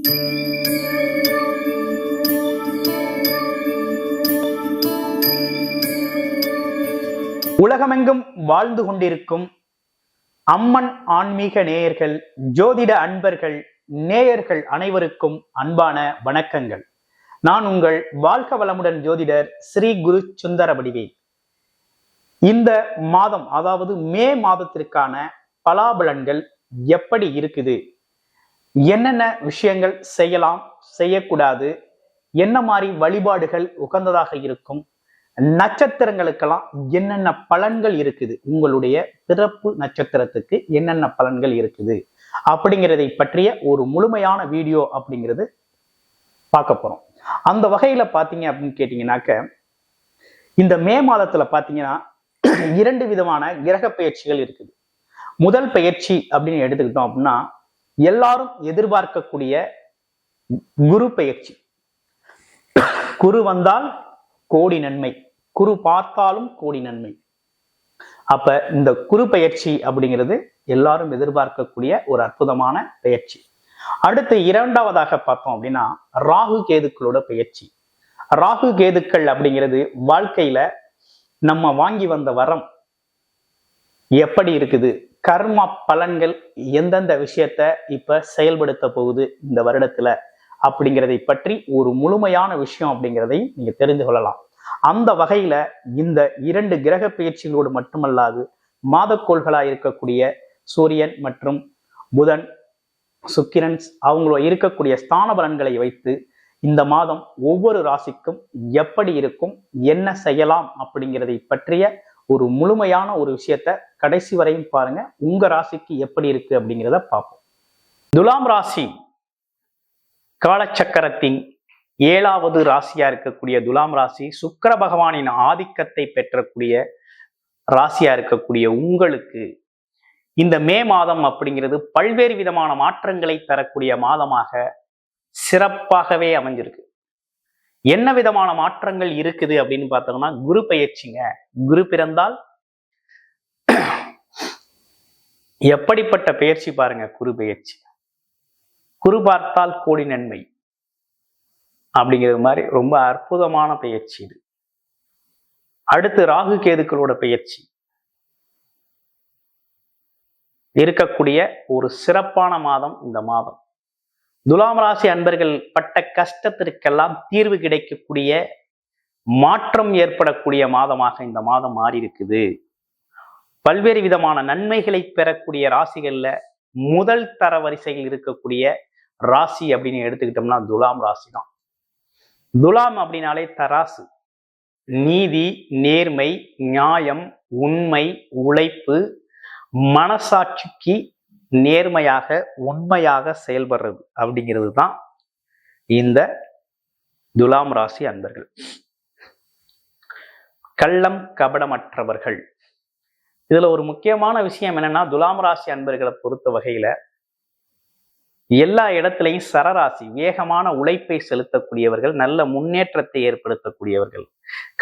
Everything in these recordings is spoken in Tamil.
உலகமெங்கும் வாழ்ந்து கொண்டிருக்கும் அம்மன் ஆன்மீக நேயர்கள் ஜோதிட அன்பர்கள் நேயர்கள் அனைவருக்கும் அன்பான வணக்கங்கள். நான் உங்கள் வாழ்க வளமுடன் ஜோதிடர் ஸ்ரீ குரு சுந்தர வடிவேல். இந்த மாதம் அதாவது மே மாதத்திற்கான பலாபலன்கள் எப்படி இருக்குது? என்னென்ன விஷயங்கள் செய்யலாம் செய்யக்கூடாது என்ன மாதிரி வழிபாடுகள் உகந்ததாக இருக்கும் நட்சத்திரங்களுக்கெல்லாம் என்னென்ன பலன்கள் இருக்குது உங்களுடைய பிறப்பு நட்சத்திரத்துக்கு என்னென்ன பலன்கள் இருக்குது அப்படிங்கிறதை பற்றிய ஒரு முழுமையான வீடியோ அப்படிங்கிறது பார்க்க போறோம். அந்த வகையில பாத்தீங்க அப்படின்னு கேட்டீங்கன்னாக்க இந்த மே மாதத்துல பாத்தீங்கன்னா இரண்டு விதமான கிரக பயிற்சிகள் இருக்குது. முதல் பயிற்சி அப்படின்னு எடுத்துக்கிட்டோம் அப்படின்னா எல்லாரும் எதிர்பார்க்கக்கூடிய குரு பயிற்சி குரு வந்தால் கோடி நன்மை. குரு பார்த்தாலும் கோடி நன்மை. அப்ப இந்த குரு பயிற்சி அப்படிங்கிறது எல்லாரும் எதிர்பார்க்கக்கூடிய ஒரு அற்புதமான பயிற்சி அடுத்து இரண்டாவதாக பார்த்தோம் அப்படின்னா ராகு கேதுக்களோட பயிற்சி ராகு கேதுக்கள் அப்படிங்கிறது வாழ்க்கையில நம்ம வாங்கி வந்த வரம் எப்படி இருக்குது? கர்ம பலன்கள் எந்தெந்த விஷயத்த இப்ப செயல்படுத்த போகுது இந்த வருடத்துல அப்படிங்கிறதை பற்றி ஒரு முழுமையான விஷயம் அப்படிங்கிறதை நீங்க தெரிந்து கொள்ளலாம். அந்த வகையில இந்த இரண்டு கிரக பயிற்சிகளோடு மட்டுமல்லாது மாதக்கோள்களா இருக்கக்கூடிய சூரியன் மற்றும் புதன் சுக்கிரன் அவங்கள இருக்கக்கூடிய ஸ்தான பலன்களை வைத்து இந்த மாதம் ஒவ்வொரு ராசிக்கும் எப்படி இருக்கும் என்ன செய்யலாம் அப்படிங்கிறதை பற்றிய ஒரு முழுமையான ஒரு விஷயத்த கடைசி வரையும் பாருங்க. உங்க ராசிக்கு எப்படி இருக்கு அப்படிங்கிறத பார்ப்போம். துலாம் ராசி காலச்சக்கரத்தின் ஏழாவது ராசியா இருக்கக்கூடிய துலாம் ராசி சுக்கர பகவானின் ஆதிக்கத்தை பெற்றக்கூடிய ராசியா இருக்கக்கூடிய உங்களுக்கு இந்த மே மாதம் அப்படிங்கிறது பல்வேறு விதமான மாற்றங்களை தரக்கூடிய மாதமாக சிறப்பாகவே அமைஞ்சிருக்கு. என்ன விதமான மாற்றங்கள் இருக்குது அப்படின்னு பார்த்தோம்னா குரு பயிற்சிங்க குரு பிறந்தால் எப்படிப்பட்ட பயிற்சி பாருங்க குரு பயிற்சி குரு பார்த்தால் கோடி நன்மை அப்படிங்கிறது மாதிரி ரொம்ப அற்புதமான பயிற்சி இது. அடுத்து ராகு கேதுக்களோட பயிற்சி இருக்கக்கூடிய ஒரு சிறப்பான மாதம் இந்த மாதம். துலாம் ராசி அன்பர்கள் பட்ட கஷ்டத்திற்கெல்லாம் தீர்வு கிடைக்கக்கூடிய மாற்றம் ஏற்படக்கூடிய மாதமாக இந்த மாதம் மாறி இருக்குது பல்வேறு விதமான நன்மைகளை பெறக்கூடிய ராசிகள்ல முதல் தர வரிசையில் இருக்கக்கூடிய ராசி அப்படின்னு எடுத்துக்கிட்டோம்னா துலாம் ராசி தான் துலாம் அப்படின்னாலே தராசு. நீதி நேர்மை நியாயம் உண்மை உழைப்பு மனசாட்சிக்கு நேர்மையாக உண்மையாக செயல்படுறது அப்படிங்கிறது தான் இந்த துலாம் ராசி அன்பர்கள். கள்ளம் கபடமற்றவர்கள். இதுல ஒரு முக்கியமான விஷயம் என்னன்னா துலாம் ராசி அன்பர்களை பொறுத்த வகையில எல்லா இடத்துலையும் சரராசி வேகமான உழைப்பை செலுத்தக்கூடியவர்கள் நல்ல முன்னேற்றத்தை ஏற்படுத்தக்கூடியவர்கள்.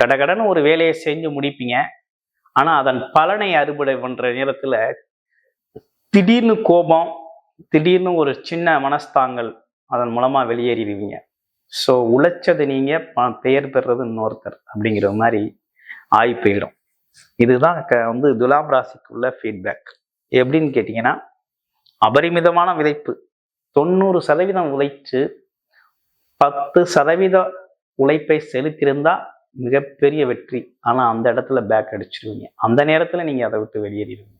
கடகடன் ஒரு வேலையை செஞ்சு முடிப்பீங்க. ஆனா அதன் பலனை அறுவடை பண்ற நேரத்துல திடீர்னு கோபம் திடீர்னு ஒரு சின்ன மனஸ்தாங்கல் அதன் மூலமாக வெளியேறிடுவீங்க. ஸோ உழைச்சது நீங்கள் பெயர் பெறுறது இன்னொருத்தர் அப்படிங்கிற மாதிரி ஆய் போயிடும். இதுதான் க வந்து துலாம் ராசிக்குள்ள ஃபீட்பேக் எப்படின்னு கேட்டிங்கன்னா அபரிமிதமான விதைப்பு. தொண்ணூறு சதவீதம் உழைச்சு பத்து சதவீத உழைப்பை செலுத்தியிருந்தால் மிகப்பெரிய வெற்றி. ஆனால் அந்த இடத்துல பேக் அடிச்சிருவீங்க. அந்த நேரத்தில் நீங்கள் அதை விட்டு வெளியேறிடுவீங்க.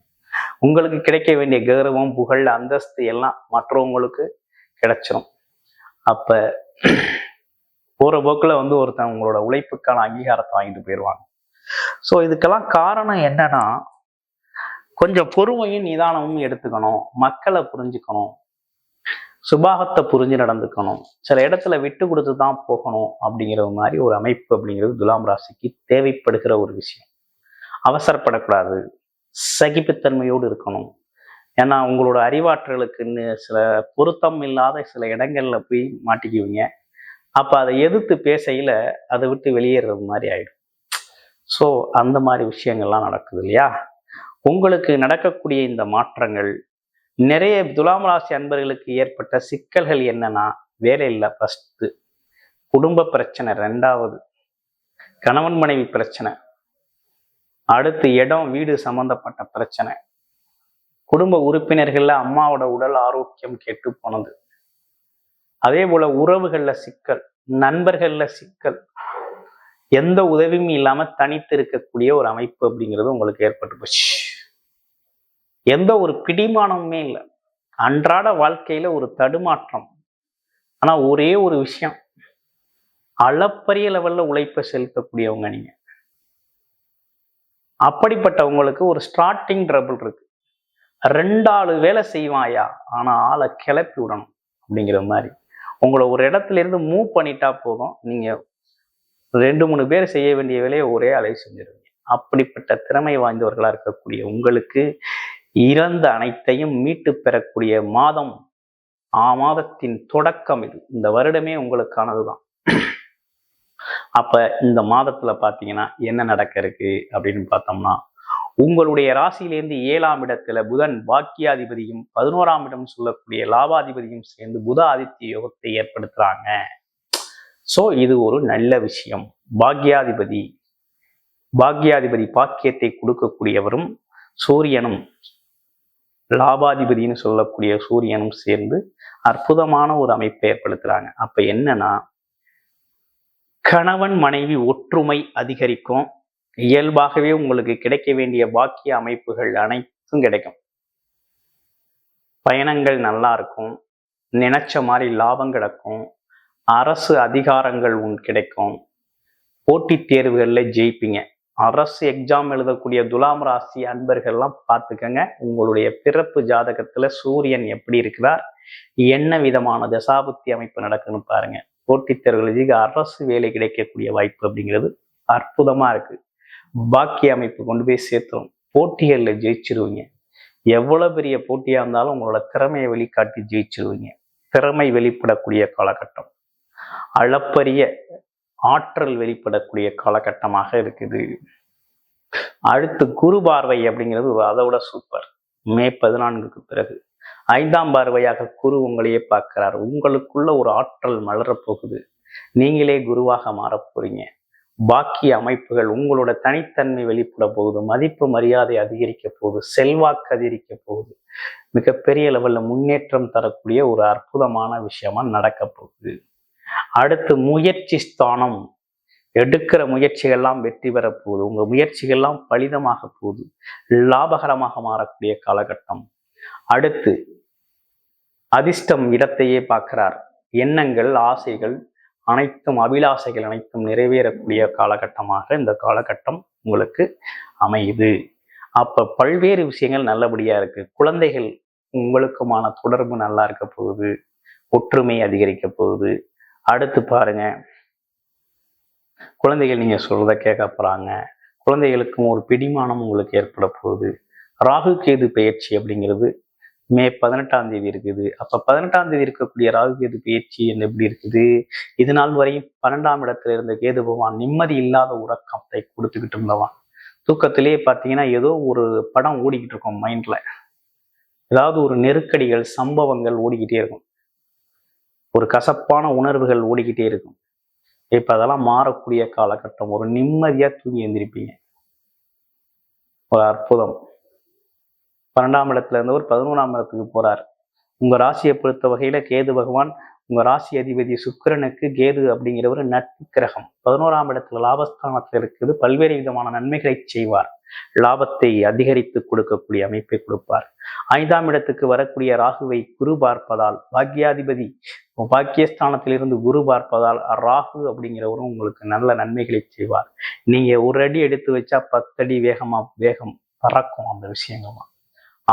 உங்களுக்கு கிடைக்க வேண்டிய கௌரவம் புகழ் அந்தஸ்து எல்லாம் மற்றவங்களுக்கு கிடைச்சிரும். அப்ப போற போக்கில் வந்து ஒருத்தன் உங்களோட உழைப்புக்கான அங்கீகாரத்தை வாங்கிட்டு போயிடுவாங்க ஸோ இதுக்கெல்லாம் காரணம் என்னன்னா கொஞ்சம் பொறுமையும் நிதானமும் எடுத்துக்கணும் மக்களை புரிஞ்சுக்கணும் சுபாகத்தை புரிஞ்சு நடந்துக்கணும் சில இடத்துல விட்டு கொடுத்து தான் போகணும் அப்படிங்கிற மாதிரி ஒரு அமைப்பு அப்படிங்கிறது துலாம் ராசிக்கு தேவைப்படுகிற ஒரு விஷயம். அவசரப்படக்கூடாது. சகிப்புத்தன்மையோடு இருக்கணும். ஏன்னா உங்களோட அறிவாற்றலுக்குன்னு சில பொருத்தம் இல்லாத சில இடங்கள்ல போய் மாட்டிக்குவீங்க. அப்போ அதை எதிர்த்து பேசையில் அதை விட்டு வெளியேறது மாதிரி ஆயிடும். ஸோ அந்த மாதிரி விஷயங்கள்லாம் நடக்குது இல்லையா? உங்களுக்கு நடக்கக்கூடிய இந்த மாற்றங்கள் நிறைய துலாம் ராசி அன்பர்களுக்கு ஏற்பட்ட சிக்கல்கள் என்னன்னா வேலை இல்லை ஃபஸ்ட்டு குடும்ப பிரச்சனை ரெண்டாவது. கணவன் மனைவி பிரச்சனை. அடுத்து இடம் வீடு சம்பந்தப்பட்ட பிரச்சனை. குடும்ப உறுப்பினர்கள்ல அம்மாவோட உடல் ஆரோக்கியம் கெட்டு போனது. அதே போல உறவுகள்ல சிக்கல் நண்பர்கள்ல சிக்கல். எந்த உதவியும் இல்லாம தனித்து இருக்கக்கூடிய ஒரு அமைப்பு அப்படிங்கிறது உங்களுக்கு ஏற்பட்டு போச்சு. எந்த ஒரு பிடிமானமுமே இல்லை. அன்றாட வாழ்க்கையில ஒரு தடுமாற்றம். ஆனா ஒரே ஒரு விஷயம். அளப்பரிய லெவல்ல உழைப்பை செலுத்தக்கூடியவங்க நீங்க. அப்படிப்பட்டவங்களுக்கு ஒரு ஸ்டார்டிங் ட்ரபிள் இருக்கு. ரெண்டாளு வேலை செய்வாயா? ஆனால் ஆளை கிளப்பி விடணும் அப்படிங்கிற மாதிரி. உங்களை ஒரு இடத்துல இருந்து மூவ் பண்ணிட்டா போதும். நீங்க ரெண்டு மூணு பேர் செய்ய வேண்டிய வேலையை ஒரே அலை செஞ்சிருவீங்க. அப்படிப்பட்ட திறமை வாய்ந்தவர்களாக இருக்கக்கூடிய உங்களுக்கு இறந்த அனைத்தையும் மீட்டு பெறக்கூடிய மாதம் ஆ மாதத்தின் தொடக்கம் இது. இந்த வருடமே உங்களுக்கானது தான் அப்ப இந்த மாதத்துல பாத்தீங்கன்னா என்ன நடக்க இருக்கு அப்படின்னு பார்த்தோம்னா உங்களுடைய ராசியிலேருந்து ஏழாம் இடத்துல புதன் பாக்கியாதிபதியும் பதினோராம் இடம் சொல்லக்கூடிய லாபாதிபதியும் சேர்ந்து புத ஆதித்ய யோகத்தை ஏற்படுத்துறாங்க. சோ இது ஒரு நல்ல விஷயம். பாக்யாதிபதி பாக்யாதிபதி பாக்கியத்தை கொடுக்கக்கூடியவரும் சூரியனும் லாபாதிபதினு சொல்லக்கூடிய சூரியனும் சேர்ந்து அற்புதமான ஒரு அமைப்பை ஏற்படுத்துறாங்க. அப்ப என்னன்னா கணவன் மனைவி ஒற்றுமை அதிகரிக்கும். இயல்பாகவே உங்களுக்கு கிடைக்க வேண்டிய பாக்கிய அமைப்புகள் அனைத்தும் கிடைக்கும். பயணங்கள் நல்லா இருக்கும். நினைச்ச மாதிரி லாபம் கிடைக்கும். அரசு அதிகாரங்கள் உன் கிடைக்கும். போட்டித் தேர்வுகளில் ஜெயிப்பீங்க. அரசு எக்ஸாம் எழுதக்கூடிய துலாம் ராசி அன்பர்கள்லாம் பார்த்துக்கங்க. உங்களுடைய பிறப்பு ஜாதகத்துல சூரியன் எப்படி இருக்கிறார்? என்ன விதமான தசாபுத்தி அமைப்பு நடக்குன்னு பாருங்க. போட்டித்தர்களுக்கு அரசு வேலை கிடைக்கக்கூடிய வாய்ப்பு அப்படிங்கிறது அற்புதமா இருக்கு. பாக்கிய அமைப்பு கொண்டு போய் சேர்த்துரும் போட்டிகளில் ஜெயிச்சிருவீங்க. எவ்வளவு பெரிய போட்டியா இருந்தாலும் உங்களோட திறமையை வெளிக்காட்டி ஜெயிச்சிருவீங்க. திறமை வெளிப்படக்கூடிய காலகட்டம். அளப்பரிய ஆற்றல் வெளிப்படக்கூடிய காலகட்டமாக இருக்குது. அடுத்து குரு பார்வை அப்படிங்கிறது அதை விட சூப்பர் மே பதினான்குக்கு பிறகு. ஐந்தாம் பார்வையாக குரு உங்களையே பார்க்கிறார். உங்களுக்குள்ள ஒரு ஆற்றல் மலரப் போகுது நீங்களே குருவாக மாறப் போறீங்க. பாக்கிய அமைப்புகள் உங்களோட தனித்தன்மை வெளிப்பட போகுது. மதிப்பு மரியாதை அதிகரிக்க போகுது. செல்வாக்கு அதிகரிக்க போகுது. மிகப்பெரிய லெவல்ல முன்னேற்றம் தரக்கூடிய ஒரு அற்புதமான விஷயமா நடக்க போகுது. அடுத்து முயற்சி ஸ்தானம். எடுக்கிற முயற்சிகள்லாம் வெற்றி பெற போகுது. உங்க முயற்சிகள்லாம் பலிதமாக போகுது. லாபகரமாக மாறக்கூடிய காலகட்டம். அடுத்து அதிர்ஷ்டம் இடத்தையே பார்க்கிறார். எண்ணங்கள் ஆசைகள் அனைத்தும் அபிலாசைகள் அனைத்தும் நிறைவேறக்கூடிய காலகட்டமாக இந்த காலகட்டம் உங்களுக்கு அமையுது. அப்ப பல்வேறு விஷயங்கள் நல்லபடியா இருக்கு. குழந்தைகள் உங்களுக்குமான தொடர்பு நல்லா இருக்க போகுது. ஒற்றுமை அதிகரிக்க போகுது. அடுத்து பாருங்க. குழந்தைகள் நீங்க சொல்றத கேட்க போறாங்க. குழந்தைகளுக்கும் ஒரு பிடிமானம் உங்களுக்கு ஏற்பட போகுது. ராகு கேது பயிற்சி அப்படிங்கிறது மே பதினெட்டாம் தேதி இருக்குது. அப்ப பதினெட்டாம் தேதி இருக்கக்கூடிய ராகு கேது பயிற்சி என்ன எப்படி இருக்குது? இது நாள் வரையும் பன்னெண்டாம் இடத்துல இருந்த கேது பகவான் நிம்மதி இல்லாத உறக்கத்தை கொடுத்துக்கிட்டு இருந்தவான். தூக்கத்திலேயே பார்த்தீங்கன்னா ஏதோ ஒரு படம் ஓடிக்கிட்டு இருக்கும் மைண்ட்ல. ஏதாவது ஒரு நெருக்கடிகள் சம்பவங்கள் ஓடிக்கிட்டே இருக்கும். ஒரு கசப்பான உணர்வுகள் ஓடிக்கிட்டே இருக்கும். இப்போ அதெல்லாம் மாறக்கூடிய காலகட்டம். ஒரு நிம்மதியா தூங்கி எழுந்திருப்பீங்க ஒரு அற்புதம். பன்னெண்டாம் இடத்துல இருந்தவர் பதினொன்றாம் இடத்துக்கு போறார். உங்க ராசியை பொறுத்த வகையில கேது பகவான் உங்க ராசி அதிபதி சுக்கிரனுக்கு கேது அப்படிங்கிறவர் நட்பு கிரகம். பதினோராம் இடத்துல லாபஸ்தானத்தில் இருக்குது பல்வேறு விதமான நன்மைகளை செய்வார். லாபத்தை அதிகரித்து கொடுக்கக்கூடிய அமைப்பை கொடுப்பார். ஐந்தாம் இடத்துக்கு வரக்கூடிய ராகுவை குரு பார்ப்பதால் பாக்கியாதிபதி பாக்கியஸ்தானத்திலிருந்து குரு பார்ப்பதால் ராகு அப்படிங்கிறவரும் உங்களுக்கு நல்ல நன்மைகளை செய்வார். நீங்க ஒரு அடி எடுத்து வச்சா பத்தடி வேகமா வேகம் பறக்கும் அந்த விஷயங்கள்லாம்.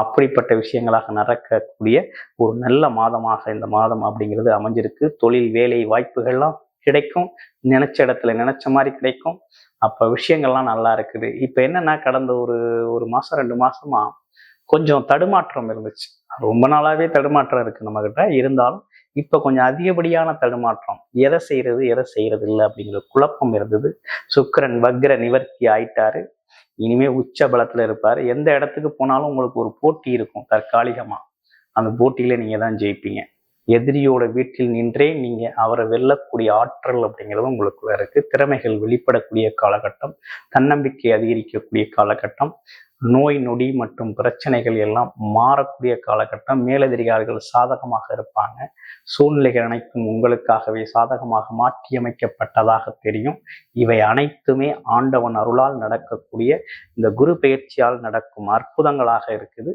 அப்படிப்பட்ட விஷயங்களாக நடக்கக்கூடிய ஒரு நல்ல மாதமாக இந்த மாதம் அப்படிங்கிறது அமைஞ்சிருக்கு. தொழில் வேலை வாய்ப்புகள்லாம் கிடைக்கும். நினைச்ச இடத்துல நினைச்ச மாதிரி கிடைக்கும். அப்போ விஷயங்கள்லாம் நல்லா இருக்குது. இப்போ என்னன்னா கடந்த ஒரு ஒரு மாதம் ரெண்டு மாசமா கொஞ்சம் தடுமாற்றம் இருந்துச்சு. ரொம்ப நாளாவே தடுமாற்றம் இருக்கு நம்ம கிட்ட இருந்தாலும் இப்ப கொஞ்சம் அதிகப்படியான தடுமாற்றம். எதை செய்யறது எதை செய்யறது இல்லை அப்படிங்கிற குழப்பம் இருந்தது. சுக்கரன் வக்ர நிவர்த்தி ஆயிட்டாரு. இனிமே உச்ச பலத்துல இருப்பாரு. எந்த இடத்துக்கு போனாலும் உங்களுக்கு ஒரு போட்டி இருக்கும் தற்காலிகமா. அந்த போட்டியில நீங்க தான் ஜெயிப்பீங்க. எதிரியோட வீட்டில் நின்றே நீங்க அவரை வெல்லக்கூடிய ஆற்றல் அப்படிங்கிறது உங்களுக்குள்ள இருக்கு. திறமைகள் வெளிப்படக்கூடிய காலகட்டம் தன்னம்பிக்கை அதிகரிக்கக்கூடிய காலகட்டம் நோய் நொடி மற்றும் பிரச்சனைகள் எல்லாம் மாறக்கூடிய காலகட்டம். மேலதிகாரிகள் சாதகமாக இருப்பாங்க. சூழ்நிலைகள் அனைத்தும் உங்களுக்காகவே சாதகமாக மாற்றியமைக்கப்பட்டதாக தெரியும். இவை அனைத்துமே ஆண்டவன் அருளால் நடக்கக்கூடிய இந்த குரு பயிற்சியால் நடக்கும் அற்புதங்களாக இருக்குது.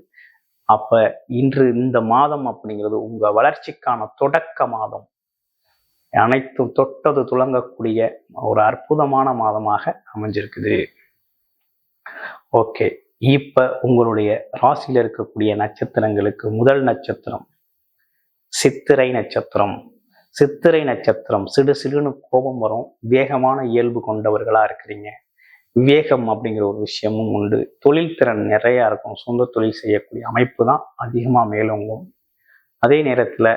அப்ப இன்று இந்த மாதம் அப்படிங்கிறது உங்க வளர்ச்சிக்கான தொடக்க மாதம். அனைத்தும் தொட்டது துளங்கக்கூடிய ஒரு அற்புதமான மாதமாக அமைஞ்சிருக்குது. ஓகே இப்ப உங்களுடைய ராசியில இருக்கக்கூடிய நட்சத்திரங்களுக்கு முதல் நட்சத்திரம் சித்திரை நட்சத்திரம். சித்திரை நட்சத்திரம் சிடு சிடுன்னு கோபம் வரும் வேகமான இயல்பு கொண்டவர்களா இருக்கிறீங்க. விவேகம் அப்படிங்கிற ஒரு விஷயமும் உண்டு. தொழில் திறன் நிறையா இருக்கும். சொந்த தொழில் செய்யக்கூடிய அமைப்பு தான் அதிகமாக மேலோங்கும். அதே நேரத்தில்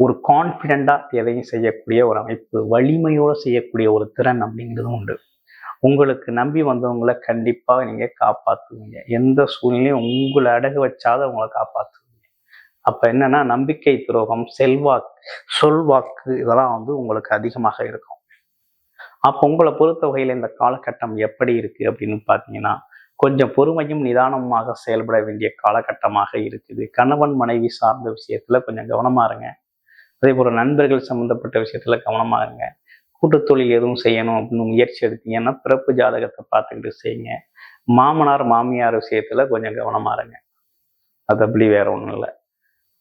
ஒரு கான்ஃபிடெண்ட்டாக எதையும் செய்யக்கூடிய ஒரு அமைப்பு வலிமையோடு செய்யக்கூடிய ஒரு திறன் அப்படிங்கிறதும் உண்டு. உங்களுக்கு நம்பி வந்தவங்களை கண்டிப்பாக நீங்கள் காப்பாற்றுவீங்க எந்த சூழ்நிலையும் உங்களை அடகு வச்சாத உங்களை காப்பாற்றுவீங்க அப்போ என்னன்னா நம்பிக்கை துரோகம் செல்வாக்கு சொல்வாக்கு இதெல்லாம் வந்து உங்களுக்கு அதிகமாக இருக்கும். அப்போ உங்களை பொறுத்த வகையில் இந்த காலகட்டம் எப்படி இருக்குது அப்படின்னு பார்த்தீங்கன்னா கொஞ்சம் பொறுமையும் நிதானமாக செயல்பட வேண்டிய காலகட்டமாக இருக்குது. கணவன் மனைவி சார்ந்த விஷயத்தில் கொஞ்சம் கவனமாக இருங்க. அதே போல் நண்பர்கள் சம்மந்தப்பட்ட விஷயத்தில் கவனமாக இருங்க. கூட்டுத்தொழில் எதுவும் செய்யணும் அப்படின்னு முயற்சி எடுத்தீங்கன்னா பிறப்பு ஜாதகத்தை பார்த்துக்கிட்டு செய்யுங்க. மாமனார் மாமியார் விஷயத்தில் கொஞ்சம் கவனமாக இருங்க. மற்றபடி வேற ஒன்றும் இல்லை.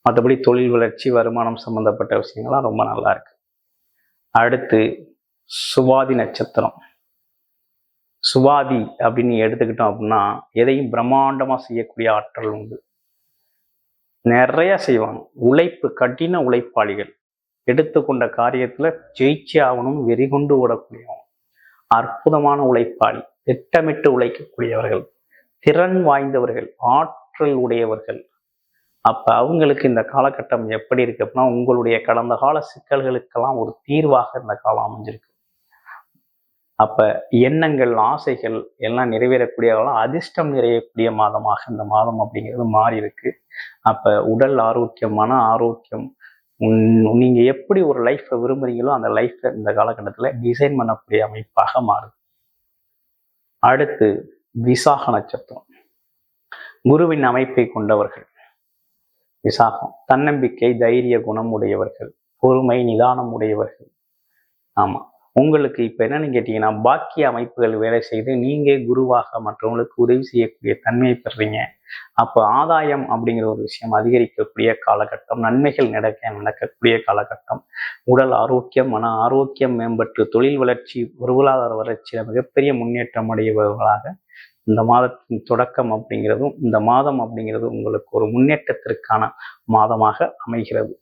மற்றபடி தொழில் வளர்ச்சி வருமானம் சம்மந்தப்பட்ட விஷயங்கள்லாம் ரொம்ப நல்லா இருக்கு. அடுத்து சுவாதி நட்சத்திரம். சுவாதி அப்படின்னு எடுத்துக்கிட்டோம் அப்படின்னா எதையும் பிரம்மாண்டமா செய்யக்கூடிய ஆற்றல் உண்டு. நிறைய செய்வாங்க. உழைப்பு கடின உழைப்பாளிகள். எடுத்துக்கொண்ட காரியத்துல ஜெயிச்சு ஆகணும் வெறி கொண்டு ஓடக்கூடியவங்க. அற்புதமான உழைப்பாளி திட்டமிட்டு உழைக்கக்கூடியவர்கள் திறன் வாய்ந்தவர்கள் ஆற்றல் உடையவர்கள். அப்ப அவங்களுக்கு இந்த காலகட்டம் எப்படி இருக்கு அப்படின்னா உங்களுடைய கடந்த கால சிக்கல்களுக்கெல்லாம் ஒரு தீர்வாக இந்த காலம் அமைஞ்சிருக்கு. அப்ப எண்ணங்கள் ஆசைகள் எல்லாம் நிறைவேறக்கூடிய அதிர்ஷ்டம் நிறையக்கூடிய மாதமாக இந்த மாதம் அப்படிங்கிறது மாறி இருக்கு. அப்ப உடல் ஆரோக்கியம் மன ஆரோக்கியம் நீங்க எப்படி ஒரு லைஃப்பை விரும்புறீங்களோ அந்த லைஃப்பை இந்த காலகட்டத்தில் டிசைன் பண்ணக்கூடிய அமைப்பாக மாறுது அடுத்து விசாக நட்சத்திரம். குருவின் அமைப்பை கொண்டவர்கள். விசாகம். தன்னம்பிக்கை தைரிய குணம் உடையவர்கள். பொறுமை நிதானம் உடையவர்கள். ஆமா. உங்களுக்கு இப்போ என்னன்னு கேட்டீங்கன்னா பாக்கிய அமைப்புகள் வேலை செய்து நீங்கள் குருவாக மற்றவங்களுக்கு உதவி செய்யக்கூடிய தன்மையை பெறுறீங்க. அப்போ ஆதாயம் அப்படிங்கிற ஒரு விஷயம் அதிகரிக்கக்கூடிய காலகட்டம் நன்மைகள் நடக்க நடக்கக்கூடிய காலகட்டம் உடல் ஆரோக்கியம் மன ஆரோக்கியம் மேம்பட்டு தொழில் வளர்ச்சி பொருளாதார வளர்ச்சியில் மிகப்பெரிய முன்னேற்றம் அடைபவர்களாக இந்த மாதத்தின் தொடக்கம் அப்படிங்கிறதும் இந்த மாதம் அப்படிங்கிறது உங்களுக்கு ஒரு முன்னேற்றத்திற்கான மாதமாக அமைகிறது.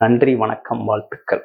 நன்றி வணக்கம் வாழ்த்துக்கள்.